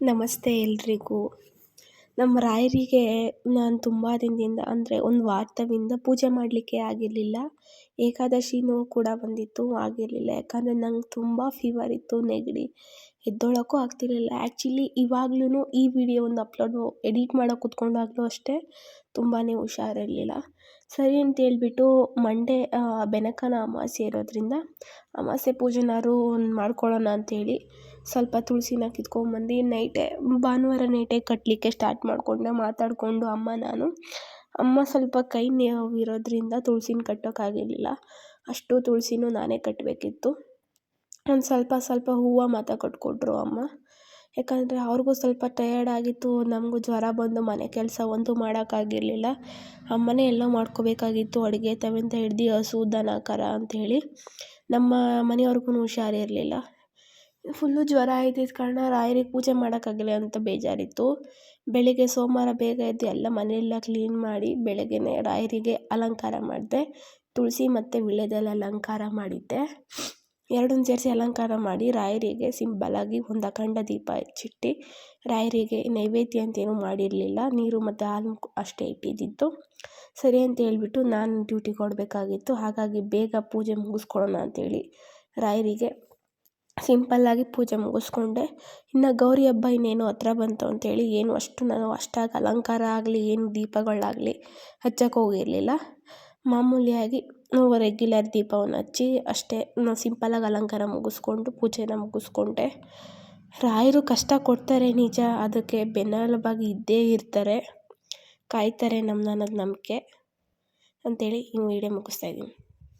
ನಮಸ್ತೆ ಎಲ್ರಿಗೂ. ನಮ್ಮ ರಾಯರಿಗೆ ನಾನು ತುಂಬ ದಿನದಿಂದ ಅಂದರೆ ಒಂದು ವಾರದಿಂದ ಪೂಜೆ ಮಾಡಲಿಕ್ಕೆ ಆಗಿರಲಿಲ್ಲ. ಏಕಾದಶಿನೂ ಕೂಡ ಬಂದಿತ್ತು, ಆಗಿರಲಿಲ್ಲ. ಯಾಕಂದರೆ ನಂಗೆ ತುಂಬ ಫೀವರ್ ಇತ್ತು ನೆಗಡಿ. ಎದ್ದೇಳೋಕ್ಕೂ ಆಗ್ತಿರಲಿಲ್ಲ. ಆ್ಯಕ್ಚುಲಿ ಇವಾಗ್ಲೂ ಈ ವಿಡಿಯೋ ಒಂದು ಅಪ್ಲೋಡು ಎಡಿಟ್ ಮಾಡೋಕೆ ಕೂತ್ಕೊಂಡಾಗಲೂ ಅಷ್ಟೇ ತುಂಬಾ ಹುಷಾರಿರಲಿಲ್ಲ. ಸರಿ ಅಂತೇಳ್ಬಿಟ್ಟು ಮಂಡೇ ಬೆನಕನ ಅಮಾವಾಸ್ಯೆ ಇರೋದ್ರಿಂದ ಅಮಾವಾಸ್ಯೆ ಪೂಜೆನಾದ್ರು ಒಂದು ಮಾಡ್ಕೊಳ್ಳೋಣ ಅಂಥೇಳಿ ಸ್ವಲ್ಪ ತುಳಸಿನ ಕಿತ್ಕೊಂಬಂದು ನೈಟೇ ಭಾನುವಾರ ನೈಟೇ ಕಟ್ಟಲಿಕ್ಕೆ ಸ್ಟಾರ್ಟ್ ಮಾಡಿಕೊಂಡೆ, ಮಾತಾಡಿಕೊಂಡು ಅಮ್ಮ, ನಾನು. ಅಮ್ಮ ಸ್ವಲ್ಪ ಕೈ ನೋವಿರೋದ್ರಿಂದ ತುಳಸಿನ ಕಟ್ಟೋಕ್ಕಾಗಿರಲಿಲ್ಲ ಅಷ್ಟು ತುಳಸಿನೂ ನಾನೇ ಕಟ್ಟಬೇಕಿತ್ತು ಒಂದು ಸ್ವಲ್ಪ ಸ್ವಲ್ಪ ಹೂವು ಮಾತ್ರ ಕೊಟ್ಕೊಟ್ರು ಅಮ್ಮ. ಯಾಕಂದರೆ ಅವ್ರಿಗೂ ಸ್ವಲ್ಪ ಟಯರ್ಡ್ ಆಗಿತ್ತು, ನಮಗೂ ಜ್ವರ ಬಂದು ಮನೆ ಕೆಲಸ ಒಂದು ಮಾಡೋಕ್ಕಾಗಿರ್ಲಿಲ್ಲ ಅಮ್ಮನೇ ಎಲ್ಲ ಮಾಡ್ಕೋಬೇಕಾಗಿತ್ತು, ಅಡುಗೆ ತವಿಂದ ಹಿಡ್ದು ಹಸು, ದನ, ಕರ ಅಂಥೇಳಿ ನಮ್ಮ ಮನೆಯವ್ರಿಗೂ ಹುಷಾರಿರಲಿಲ್ಲ ಫುಲ್ಲು ಜ್ವರ ಇದ್ದಿದ್ದ ಕಾರಣ ರಾಯರಿಗೆ ಪೂಜೆ ಮಾಡೋಕ್ಕಾಗಲಿ ಅಂತ ಬೇಜಾರಿತ್ತು. ಬೆಳಿಗ್ಗೆ ಸೋಮವಾರ ಬೇಗ ಎದ್ದು ಎಲ್ಲ ಮನೆಯೆಲ್ಲ ಕ್ಲೀನ್ ಮಾಡಿ ಬೆಳಗ್ಗೆನೇ ರಾಯರಿಗೆ ಅಲಂಕಾರ ಮಾಡಿದೆ, ತುಳಸಿ ಮತ್ತು ವೀಳ್ಯದೆಲೆ ಅಲಂಕಾರ ಮಾಡಿದ್ದೆ. ಎರಡನ್ನೂ ಸೇರಿಸಿ ಅಲಂಕಾರ ಮಾಡಿ ರಾಯರಿಗೆ ಸಿಂಪಲ್ಲಾಗಿ ಒಂದು ಅಖಂಡ ದೀಪ ಹಚ್ಚಿಟ್ಟು ರಾಯರಿಗೆ ನೈವೇದ್ಯ ಅಂತೇನೂ ಮಾಡಿರಲಿಲ್ಲ. ನೀರು ಮತ್ತು ಹಾಲು ಅಷ್ಟೇ ಇಟ್ಟಿದ್ದಿದ್ದು. ಸರಿ ಅಂತ ಹೇಳ್ಬಿಟ್ಟು ನಾನು ಡ್ಯೂಟಿ ಕೊಡಬೇಕಾಗಿತ್ತು. ಹಾಗಾಗಿ ಬೇಗ ಪೂಜೆ ಮುಗಿಸ್ಕೊಳ್ಳೋಣ ಅಂತೇಳಿ ರಾಯರಿಗೆ ಸಿಂಪಲ್ಲಾಗಿ ಪೂಜೆ ಮುಗಿಸ್ಕೊಂಡೆ. ಇನ್ನು ಗೌರಿ ಹಬ್ಬ ಇನ್ನೇನು ಹತ್ರ ಬಂತು ಅಂತೇಳಿ ಏನು ಅಷ್ಟು ನಾನು ಅಷ್ಟಾಗಿ ಅಲಂಕಾರ ಆಗಲಿ, ಏನು ದೀಪಗಳಾಗಲಿ ಹಚ್ಚಕ್ಕೆ ಹೋಗಿರಲಿಲ್ಲ. ಮಾಮೂಲಿಯಾಗಿ ರೆಗ್ಯುಲರ್ ದೀಪವನ್ನು ಹಚ್ಚಿ ಅಷ್ಟೇ ಸಿಂಪಲ್ಲಾಗಿ ಅಲಂಕಾರ ಮುಗಿಸ್ಕೊಂಡು, ಪೂಜೆನ ಮುಗಿಸ್ಕೊಂಡೆ. ರಾಯರು ಕಷ್ಟ ಕೊಡ್ತಾರೆ ನಿಜ, ಅದಕ್ಕೆ ಬೆನ್ನೆಲುಬಾಗಿ ಇದ್ದೇ ಇರ್ತಾರೆ. ಕಾಯ್ತಾರೆ ನಮ್ಮನ್ನ ಅನ್ನೋದು ನಂಬಿಕೆ. ಅಂತೇಳಿ ಈ ವಿಡಿಯೋ ಮುಗಿಸ್ತಾ ಇದ್ದೀನಿ.